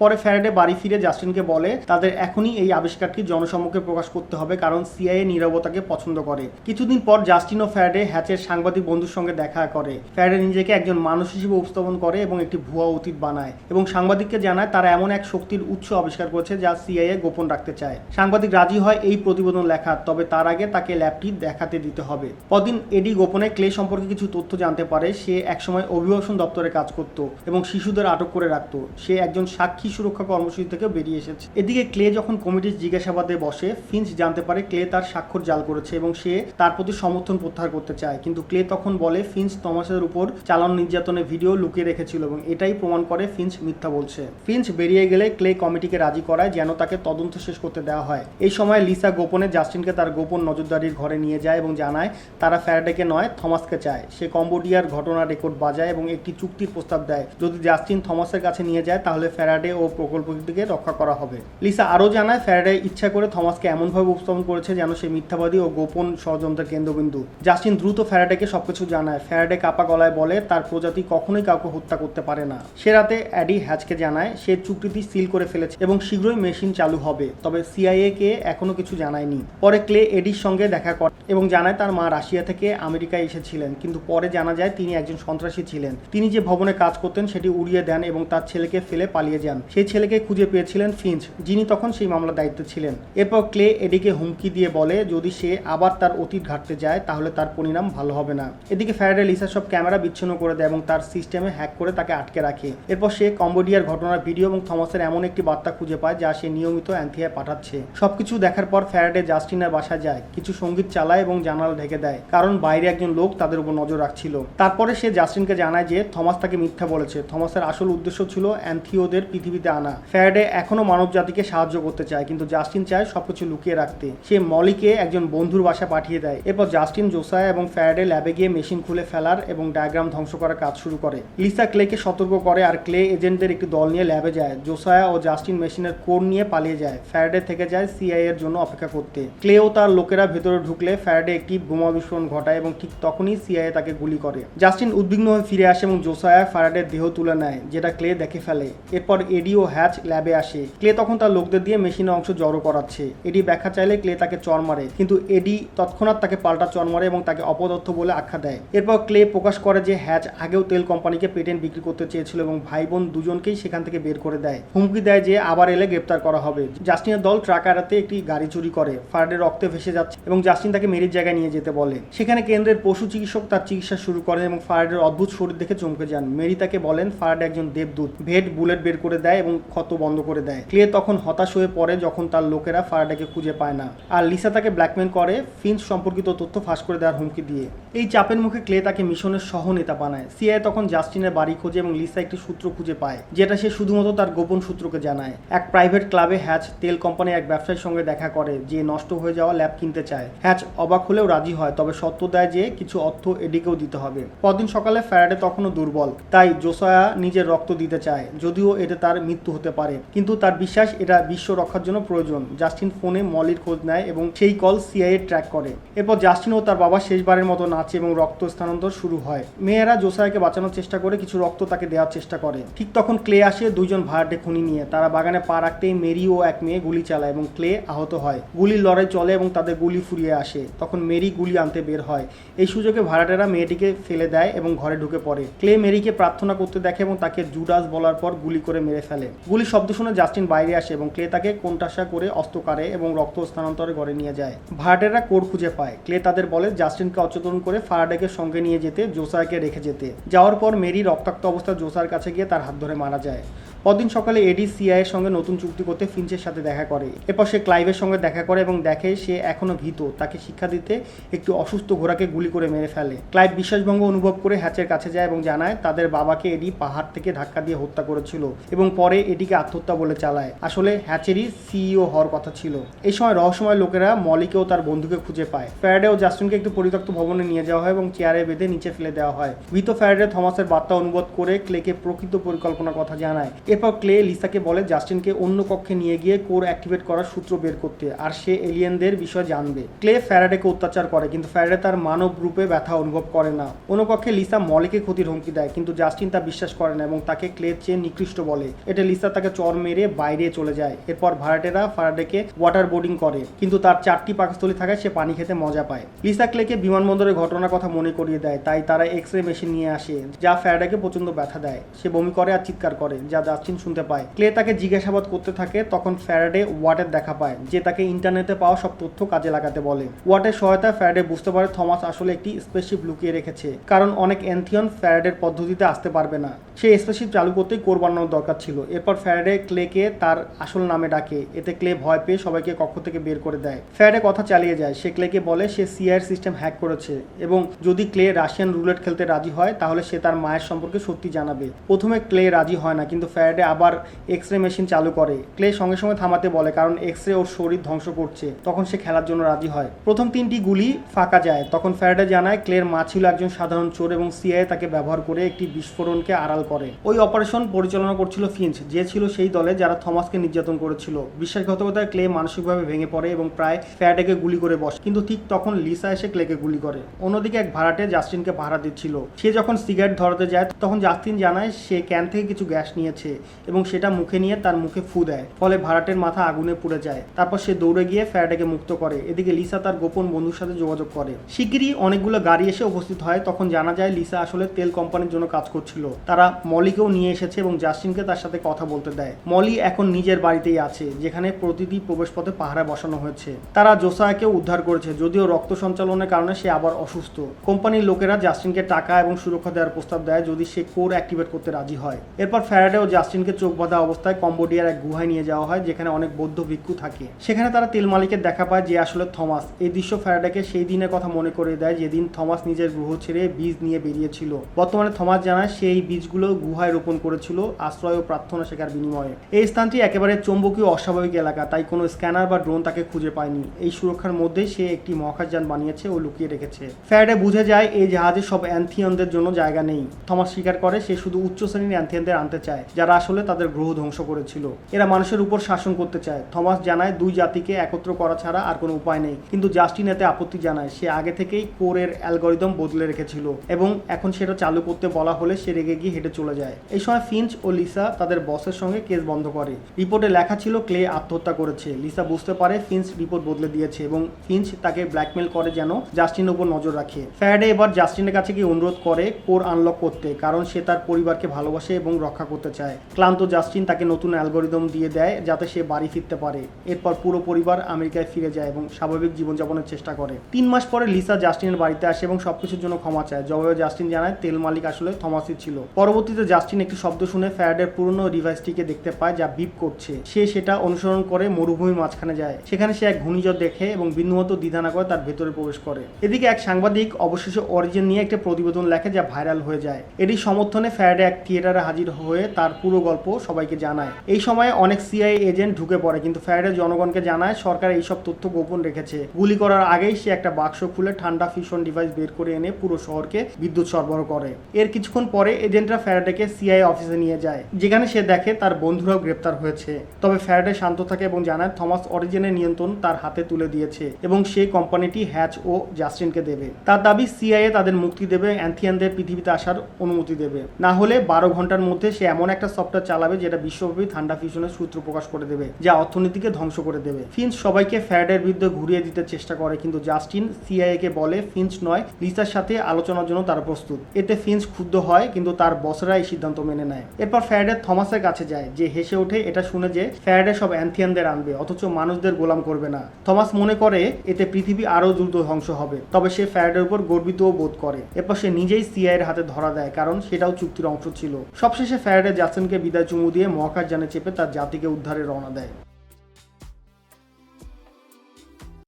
পরে ফ্যারাডে বাড়ি ফিরে জাস্টিনকে বলে, তাদের এখনই এই আবিষ্কারটি জনসম্মুখে প্রকাশ করতে হবে কারণ সিআইএ নীরবতাকে পছন্দ করে। কিছুদিন পর জাস্টিন ও ফ্যারাডে হ্যাচের সাংবাদিক বন্ধুর সঙ্গে দেখা করে। ফ্যারাডে নিজেকে একজন মানুষ হিসেবে উপস্থাপন করে এবং একটি ভুয়া অতীত বানায় এবং সাংবাদিককে জানায় তারা এমন এক শক্তির উৎস আবিষ্কার করেছে যা সিআইএ গোপন রাখতে চায়। সাংবাদিক রাজি হয় এই প্রতিবেদন লেখা তবে তার আগে তাকে ল্যাবটি দেখাতে দিতে হবে। পরদিন এডি গোপনে ক্লে সম্পর্কে কিছু তথ্য জানতে পারে, সে একসময় অভিবাসন দপ্তরে কাজ করত এবং শিশুদের আটক করে রাখত। সে একজন সাক্ষী সুরক্ষা কর্মসূচি থেকে বেরিয়ে এসেছে। এদিকে ক্লে যখন কমিটির জিজ্ঞাসাবাদে বসে ফিঞ্চ জানতে পারে ক্লে তার স্বাক্ষর জাল করেছে এবং সে তার প্রতি সমর্থন প্রত্যাহার করতে চায়। কিন্তু ক্লে তখন বলে ফিঞ্চ থমাসের উপর চালানো নির্যাতনের ভিডিও লুকিয়ে রেখেছিল এবং এটাই প্রমাণ করে ফিঞ্চ মিথ্যা বলছে। ফিঞ্চ বেরিয়ে গেলে ক্লে কমিটিকে রাজি করায় যেন তাকে তদন্ত শেষ করতে দেওয়া হয়। এই সময় লিসা গোপনে জাস্টিনকে তার গোপন নজরদারির ঘরে নিয়ে যায় এবং জানায়, তারা ফ্যারাডেকে নয়, থমাসকে চায়। সে কম্বোডিয়ার ঘটনা রেকর্ড বাজায় এবং একটি চুক্তির প্রস্তাব দেয়। যদি জাস্টিন থমাসের কাছে নিয়ে যায়, তাহলে ফ্যারাডে প্রকল্পটিকে রক্ষা করা হবে। লিসা আরও জানায়, ফ্যারাডে ইচ্ছা করে থমাসকে এমনভাবে উপস্থাপন করেছে যেন সে মিথ্যাবাদী ও গোপন ষড়যন্ত্রের কেন্দ্রবিন্দু। জাস্টিন দ্রুত ফ্যারাডেকে সবকিছু জানায়। ফ্যারাডে কাপা গলায় বলে, তার প্রজাতি কখনোই কাউকে হত্যা করতে পারে না। সে রাতে অ্যাডি হ্যাচকে জানায়, সে চুক্তিটি সিল করে ফেলেছে এবং শীঘ্রই মেশিন চালু হবে, তবে সিআইএ কে এখনও কিছু জানায়নি। পরে ক্লে এডির সঙ্গে দেখা করে এবং জানায় তার মা রাশিয়া থেকে আমেরিকায় এসেছিলেন, কিন্তু পরে জানা যায় তিনি একজন সন্ত্রাসী ছিলেন। তিনি যে ভবনে কাজ করতেন সেটি উড়িয়ে দেন এবং তার ছেলেকে ফেলে পালিয়ে যান। সেই ছেলেকে খুঁজে পেয়েছিলেন ফিঞ্চ, যিনি তখন সেই মামলার দায়িত্বে ছিলেন। এরপর ক্লে এডিকে হুমকি দিয়ে বলে, যদি সে আবার তার অতীত ঘাটতে যায়, তাহলে তার পরিণাম ভালো হবে না। এদিকে ফ্যারাডে লিসা সব ক্যামেরা বিচ্ছিন্ন করে দেয় এবং তার সিস্টেমে হ্যাক করে তাকে আটকে রাখে। এরপর সে কম্বোডিয়ার ঘটনার ভিডিও এবং থমাসের এমন একটি বার্তা খুঁজে পায়, যা সে নিয়মিত অ্যান্থিয়ায় পাঠাচ্ছে। সবকিছু দেখার পর ফ্যারাডে জাস্টিনের বাসা যায়, কিছু সংগীত চালায় এবং জানালা ঢেকে দেয়, কারণ বাইরে একজন লোক তাদের উপর নজর রাখছিল। তারপরে সে জাস্টিনকে জানায় যে, থমাস তাকে মিথ্যা বলেছে। থমাসের আসল উদ্দেশ্য ছিল অ্যান্থিওদের পৃথিবীতে আনা। ফ্যারাডে এখনও মানব জাতিকে সাহায্য করতে চায়, কিন্তু জাস্টিন চায় সবকিছু লুকিয়ে রাখতে। সে মলিকে একজন বন্ধুর বাসা পাঠিয়ে দেয়। এরপর জাস্টিন, জোসায়া এবং ফ্যারাডে ল্যাবে গিয়ে মেশিন খুলে ফেলার এবং ডায়াগ্রাম ধ্বংস করার কাজ শুরু করে। লিসা ক্লেকে সতর্ক করে আর ক্লে এজেন্টদের একটি দল নিয়ে ল্যাবে যায়। জোসায়া ও জাস্টিন মেশিনের কোড নিয়ে পালিয়ে যায়। ফ্যারাডে থেকে যায় সিআই এর জন্য অপেক্ষা করতে। ক্লে ও তার লোকেরা ভেতরে ঢুকলে ফ্যারাডে একটি বোমা বিস্ফোরণ ঘটায় এবং ঠিক তখনই সিআইএ তাকে গুলি করে। জাস্টিন উদ্বিগ্ন হয়ে ফিরে আসে এবং জোসায়া ফ্যারাডের দেহ তুলে নেয়, যেটা ক্লে দেখে ফেলে। এরপর এডি ও হ্যাচ ল্যাবে আসে। ক্লে তখন তার লোকদের দিয়ে মেশিনের অংশ জড়ো করাচ্ছে। এডি ব্যাখ্যা চাইলে ক্লে তাকে চর মারে, কিন্তু এডি তৎক্ষণাৎ তাকে পাল্টা চর মারে এবং তাকে অপদত্ত বলে আখ্যা দেয়। এরপর ক্লে প্রকাশ করে যে হ্যাচ আগেও তেল কোম্পানিকে পেটেন্ট বিক্রি করতে চেয়েছিল এবং ভাই বোন দুজনকেই সেখান থেকে বের করে দেয়। হুমকি দেয় যে আবার এলে গ্রেপ্তার করা হবে। জাস্টিনের দল ট্রাক এড়াতে একটি গাড়ি চুরি করে ফার্ডের রক্তে ভেসে যাচ্ছে এবং জাস্টিন তাকে মেরির জায়গায় নিয়ে যেতে বলে। সেখানে কেন্দ্রের পশু চিকিৎসক তার চিকিৎসা শুরু করেন এবং ফার্ডের অদ্ভুত শরীর দেখে চমকে যান। মেরি তাকে বলেন ফার্ড একজন দেবদূত, ভেট, বুলেট বের করে দেয় এবং ক্ষত বন্ধ করে দেয়। ক্লে তখন হতাশ হয়ে পড়ে যখন তার লোকেরা ফার্ডাকে খুঁজে পায় না। আর লিসা তাকে ব্ল্যাকমেল করে ফিন্স সম্পর্কিত তথ্য ফাঁস করে দেওয়ার হুমকি দিয়ে। এই চাপের মুখে ক্লে তাকে মিশনের সহ নেতা বানায়। সিআই তখন জাস্টিনের বাড়ি খোঁজে এবং লিসা একটি সূত্র খুঁজে পায়, যেটা সে শুধুমাত্র তার গোপন সূত্রকে জানায়। এক প্রাইভেট ক্লাবে হ্যাচ তেল কোম্পানির এক ব্যবসায়ীর সঙ্গে দেখা করে, যে নষ্ট হয়ে যাওয়া ল্যাব কিনতে চায়। হ্যাচ অবাক হলেও রাজি হয়, তবে সত্য দেয় যে কিছু অর্থ এডিকেও দিতে হবে। পরদিন সকালে ফ্যারাডে তখনও দুর্বল, তাই জোসায়া নিজের রক্ত দিতে চায়, যদিও এতে তার মৃত্যু হতে পারে। কিন্তু তার বিশ্বাস, এটা বিশ্ব রক্ষার জন্য প্রয়োজন। জাস্টিন ফোনে মলির খোঁজ নেয় এবং সেই কল সিআইএ ট্র্যাক করে। এরপর জাস্টিন ও তার বাবা শেষবারের মতো নাচে এবং রক্ত স্থানান্তর শুরু হয়। মেয়েরা জোসায়াকে বাঁচানোর চেষ্টা করে, কিছু রক্ত তাকে দেওয়ার চেষ্টা করে। ঠিক তখন ক্লে আসে দুইজন ভাড়াটে খুনি নিয়ে। তারা বাগানে পা রাখতেই মেরি ও এক মেয়ে গুলি চালায় এবং ক্লে আহত হয়। গুলির লড়াই চলে এবং তাদের গুলি ফুরিয়ে আসে। তখন মেরি গুলি আনতে বের হয়। এই সুযোগে ভাড়াটেরা মেয়েটিকে ফেলে দেয় এবং ঘরে ঢুকে পড়ে। ক্লে মেরিকে প্রার্থনা করতে দেখে এবং তাকে জুডাস বলার পর গুলি করে মেরে ফেলে। গুলি শব্দ শুনে জাস্টিন বাইরে আসে এবং ক্লে তাকে কোনটাসা করে অস্ত্র কাড়ে এবং রক্ত স্থানান্তরে ঘরে নিয়ে যায়। ভাড়াটেরা কোর খুঁজে পায়। ক্লে তাদের বলে, জাস্টিনকে অচেতন করে ফারাডেকে সঙ্গে নিয়ে যেতে জোসারকে রেখে যেতে। যাওয়ার পর মেরি রক্তাক্ত অবস্থা জোসার কাছে গিয়ে তার হাত ধরে মারা যায়। পরদিন সকালে এডি সিআই এর সঙ্গে নতুন চুক্তি করতে ফিঞ্চের সাথে দেখা করে। এরপর সে ক্লাইভের সঙ্গে দেখা করে এবং দেখে সে এখনও ভীত। তাকে শিক্ষা দিতে একটু অসুস্থ ঘোড়াকে গুলি করে মেরে ফেলে। ক্লাইভ বিশ্বাসভঙ্গ অনুভব করে হ্যাচের কাছে যায় এবং জানায় তাদের বাবাকে এডি পাহাড় থেকে ধাক্কা দিয়ে হত্যা করেছিল এবং পরে এডিকে আত্মহত্যা বলে চালায়। আসলে হ্যাচেরই সিইও হওয়ার কথা ছিল। এই সময় রহস্যময় লোকেরা মলিকেও তার বন্ধুকে খুঁজে পায়। ফ্যারাডে ও জাস্টিনকে একটু পরিত্যক্ত ভবনে নিয়ে যাওয়া হয় এবং চেয়ারে বেঁধে নিচে ফেলে দেওয়া হয়। ভীত ফ্যারাডে থমাসের বার্তা অনুবাদ করে ক্লেকে প্রকৃত পরিকল্পনার কথা জানায়। এরপর ক্লে লিসাকে বলে জাস্টিনকে অন্য কক্ষে নিয়ে গিয়ে কোর অ্যাক্টিভেট করার সূত্র বের করতে, আর সে এলিয়েনদের বিষয়ে জানবে। ক্লে ফ্যারাডেকে অত্যাচার করে, কিন্তু ফ্যারাডে তার মানব রূপে ব্যথা অনুভব করে না। অন্য কক্ষে লিসা মলিকে ক্ষতির হুমকি দেয়, কিন্তু জাস্টিন তা বিশ্বাস করে না এবং তাকে ক্লের চেয়ে নিকৃষ্ট বলে। এটা লিসা তাকে চর মেরে বাইরে চলে যায়। এরপর ভাড়াটেরা ফ্যারাডেকে ওয়াটার বোর্ডিং করে, কিন্তু তার চারটি পাকস্থলী থাকায় সে পানি খেতে মজা পায়। লিসা ক্লেকে বিমানবন্দরের ঘটনার কথা মনে করিয়ে দেয়, তাই তারা এক্স রে মেশিন নিয়ে আসে, যা ফ্যারাডেকে প্রচণ্ড ব্যথা দেয়। সে বমি করে আর চিৎকার করে, যা জাস্টিন শুনতে পায়। ক্লে তাকে জিজ্ঞাসাবাদ করতে থাকে, তখন ফ্যারাডে ওয়াটের দেখা পায়, যে তাকে ইন্টারনেটে পাওয়া সব তথ্য কাজে লাগাতে বলে। ওয়াটের সহায়তায় ফ্যারাডে বুঝতে পারে থমাস আসলে একটি স্পেসশিপ লুকিয়ে রেখেছে, কারণ অনেক অ্যান্থিয়ন ফ্যারাডের পদ্ধতিতে আসতে পারবে না। সেই স্পেসশিপ চালু করতেই কোর বানানোর দরকার ছিল। এরপর ফ্যারাডে ক্লেকে তার আসল নামে ডাকে। এতে ক্লে ভয় পেয়ে সবাইকে কক্ষ থেকে বের করে দেয়। ফ্যারাডে কথা চালিয়ে যায়। সে ক্লেকে বলে, সে সিআইয়ের সিস্টেম হ্যাক করেছে এবং যদি ক্লে রাশিয়ান রুলেট খেলতে রাজি হয়, তাহলে সে তার মায়ের সম্পর্কে সত্যি জানাবে। প্রথমে ক্লে রাজি হয় না, কিন্তু ফ্যারাডে আবার এক্স রে মেশিন চালু করে। ক্লে সঙ্গে সঙ্গে থামাতে বলে কারণ এক্স রে ওর শরীর ধ্বংস করছে। তখন সে খেলার জন্য রাজি হয়। প্রথম তিনটি গুলি ফাঁকা যায়। তখন ফ্যারাডে জানায় ক্লের মা ছিল একজন সাধারণ চোর এবং সিআই তাকে ব্যবহার করে একটি বিস্ফোরণকে আড়াল করে। ওই অপারেশন পরিচালনা করছিল ফিঞ্চ যে ছিল সেই দলে যারা থমাসকে নির্যাতন করেছিল। বিশ্বাসঘাতকতায় ক্লে মানসিকভাবে ভেঙে পড়ে এবং প্রায় ফ্যারাডেকে গুলি করে বসে। কিন্তু ঠিক তখন লিসা এসে ক্লেকে গুলি করে। অন্যদিকে এক ভাড়াটে জাস্টিনকে ভাড়া দিচ্ছিল। সে যখন সিগারেট ধরাতে যায়, তখন জাস্টিন জানায় সে ক্যান থেকে কিছু গ্যাস নিয়েছে। এবং সেটা মুখে নিয়ে তার মুখে ফু দেয়। ফলে ভাড়াটের মাথা আগুনে পুড়ে যায়। তারপর সে দৌড়ে গিয়ে ফ্যারাডেকে মুক্ত করে। এদিকে লিসা তার গোপন বন্ধুর সাথে যোগাযোগ করে। শিগগিরই অনেকগুলো গাড়ি এসে উপস্থিত হয়। তখন জানা যায় লিসা আসলে তেল কোম্পানির জন্য কাজ করছিল। তারা মলিকেও নিয়ে এসেছে এবং জাস্টিনকে তার সাথে কথা বলতে দেয়। মলি এখন নিজের বাড়িতেই আছে, যেখানে প্রতিটি প্রবেশপথে পাহারা বসানো হয়েছে। তারা জোসায়াকে উদ্ধার করেছে, যদিও রক্ত সঞ্চালনের কারণে সে আবার অসুস্থ। কোম্পানির লোকেরা জাস্টিনকে টাকা এবং সুরক্ষা দেওয়ার প্রস্তাব দেয় যদি সে কোর অ্যাক্টিভেট করতে রাজি হয়। এরপর ফ্যারাডে ও জাস্টিনকে চোখ বাঁধা অবস্থায় কম্বোডিয়ার এক গুহায় নিয়ে যাওয়া হয়, যেখানে অনেক বৌদ্ধ ভিক্ষু থাকে। সেখানে তারা তেল মালিকের দেখা পায় যে আসলে থমাস। এই দৃশ্য ফ্যারাডেকে সেই দিনের কথা মনে করে দেয় যেদিন থমাস নিজের গ্রহ ছেড়ে বীজ নিয়ে বেরিয়েছিল। বর্তমানে থমাস জানায় সেই বীজগুলো গুহায় রোপণ করেছিল আশ্রয় ও প্রার্থনা শেখার বিনিময়ে। এই স্থানটি একেবারে চৌম্বকীয় অস্বাভাবিক এলাকা, তাই কোনো স্ক্যানার বা ড্রোন তাকে খুঁজে পায়নি। এই সুরক্ষার মধ্যে সে একটি মহাকাশযান বানিয়েছে ও লুকিয়ে রেখেছে। ফ্যারাডে বুঝে যায় এই জাহাজে সব অ্যান্থিয়নদের জন্য জায়গা নেই। থমাস স্বীকার করে সে শুধু উচ্চ শ্রেণির অ্যান্থিয়নদের আনতে চায়, যারা আসলে তাদের গ্রহ ধ্বংস করেছিল। এরা মানুষের উপর শাসন করতে চায়। থমাস জানায়, দুই জাতিকে একত্র করা ছাড়া আর কোনো উপায় নেই। কিন্তু জাস্টিন এতে আপত্তি জানায়, সে আগে থেকেই কোরের অ্যালগরিদম বদলে রেখেছিল এবং এখন সেটা চালু করতে বলা হলে সে রেগে গিয়ে হেঁটে চলে যায়। এই সময় ফিঞ্চ ও লিসা তাদের বসের সঙ্গে কেস বন্ধ করে। রিপোর্টে লেখা ছিল, ক্লে আত্মহত্যা করেছে। লিসা বুঝতে পারে ফিঞ্চ রিপোর্ট বদলে দিয়েছে এবং ফিঞ্চ তাকে ব্ল্যাকমেল করে যেন জাস্টিনের উপর নজর রাখে। ফ্যারাডে এবার জাস্টিনের কাছে গিয়ে অনুরোধ করে কোর আনলক করতে, কারণ সে তার পরিবারকে ভালোবাসে এবং রক্ষা করতে চায়। ক্লান্ত জাস্টিন তাকে নতুন অ্যালগোরিদম দিয়ে দেয় যাতে সে বাড়ি ফিরতে পারে। এরপর পুরো পরিবার আমেরিকায় ফিরে যায় এবং স্বাভাবিক জীবনযাপনের চেষ্টা করে। তিন মাস পরে লিসা জাস্টিনের বাড়িতে আসে এবং সবকিছুর জন্য ক্ষমা চায়। জবাবে জাস্টিন জানায়, তেল মালিক আসলে থমাসই ছিল। পরবর্তীতে জাস্টিন একটি শব্দ শুনে ফ্যারাডের পুরনো ডিভাইসটিকে দেখতে পায় যা বিপ করছে। সে সেটা অনুসরণ করে মরুভূমির মাঝখানে যায়। সেখানে সে এক ঘূর্ণিঝড় দেখে এবং বিন্দুমতো দ্বিধা না করে তার ভেতরে প্রবেশ করে। এদিকে এক সাংবাদিক অবশেষে অরিজিন নিয়ে একটা প্রতিবেদন লেখে যা ভাইরাল হয়ে যায়। এটি সমর্থনে ফ্যারাডে এক থিয়েটারে হাজির হয়ে তার পুরো গল্প সবাইকে জানায়। এই সময় অনেক সিআই এজেন্ট ঢুকে পড়ে, কিন্তু ফ্যারাডে জনগণকে জানায়, সরকার এইসব তথ্য গোপন রেখেছে। গুলি করার আগেই সে একটা বাক্স খুলে ঠান্ডা ফিউশন ডিভাইস বের করে এনে পুরো শহরকে বিদ্যুৎ সরবরাহ করে। এর কিছুক্ষণ পরে এজেন্টরা ফ্যারাডেকে সিআই অফিসে নিয়ে যায়, যেখানে সে দেখে তার বন্ধুরাও গ্রেপ্তার হয়েছে। তবে ফ্যারাডে শান্ত থাকে এবং জানায়, থমাস অরিজিনের নিয়ন্ত্রণ তার হাতে তুলে দিয়েছে এবং সেই কোম্পানিটি হ্যাচ ও জাস্টিনকে দেবে। তার দাবি সিআইএ তাদের মুক্তি দেবে, অ্যান্থিয়ানদের পৃথিবীতে আসার অনুমতি দেবে। না হলে বারো ঘণ্টার মধ্যে সে এমন একটা সফটওয়্যার চালাবে যেটা বিশ্বব্যাপী ঠান্ডা ফিউশনের সূত্র প্রকাশ করে দেবে, যা অর্থনীতিকে ধ্বংস করে দেবে। ফিঞ্চ সবাইকে ফ্যারাডের বিরুদ্ধে ঘুরিয়ে দিতে চেষ্টা করে, কিন্তু জাস্টিন সিআইএ কে বলে ফিঞ্চ নয়, লিসার সাথে আলোচনার জন্য তারা প্রস্তুত। এতে ফিঞ্চ ক্ষুব্ধ হয়, কিন্তু তার বসরা এই সিদ্ধান্ত মেনে নেয়। এরপর ফ্যারাডে থমাসের কাছে যায়, যে হেসে ওঠে এটা শুনে যে ফ্যারাডে সব অ্যান্থিয়ানদের আনবে, অথচ মানুষদের গোলাম করবে না। থমাস মনে করে, এতে পৃথিবী আরও দ্রুত ধ্বংস হবে, তবে সে ফ্যারাডের উপর গর্বিতও বোধ করে। এরপর সে নিজেই সিআইয়ের হাতে ধরা দেয়, কারণ সেটাও চুক্তির অংশ ছিল। সবশেষে ফ্যারাডে জাসনকে বিদায় চুমু দিয়ে মহাকাশ যানে চেপে তার জাতিকে উদ্ধারে রওনা দেয়।